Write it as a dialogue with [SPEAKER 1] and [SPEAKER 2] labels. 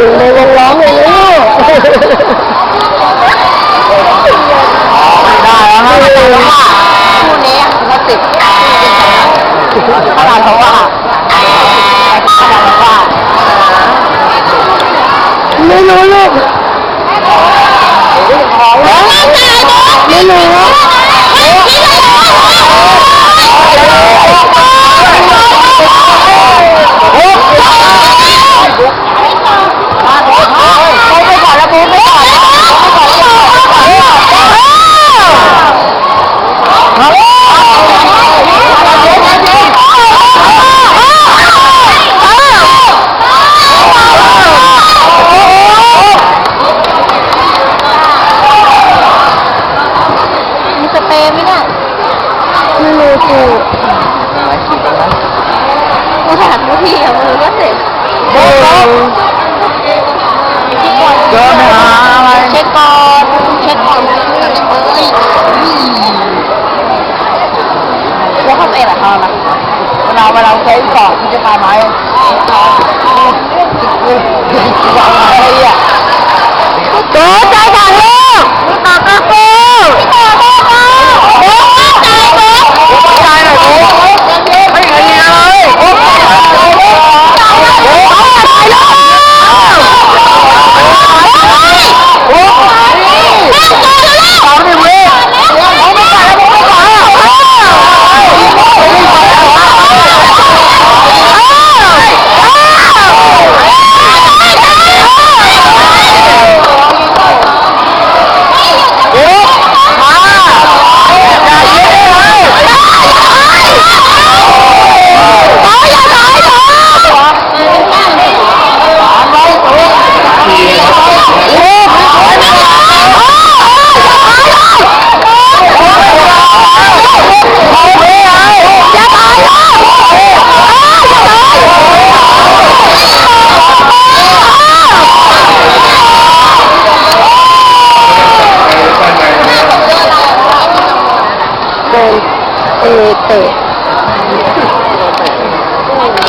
[SPEAKER 1] หนึ่งในวงล้อมเลยไม่ได้แล้วฮะคู่นี้มาติดขนาดเขาว่าขนาดเขาว่าไม่รู้ลย บมือก็เสร็จโบ๊ะโะ
[SPEAKER 2] เดินไปหาอะไร
[SPEAKER 1] เช็ดก่อนเช็ดก่อนเลยแล้วทำเองเหรอเะนล่ะ
[SPEAKER 2] เราเราเช็
[SPEAKER 1] ดก่อนคุณจะ
[SPEAKER 2] ไปไหมอะไรอะ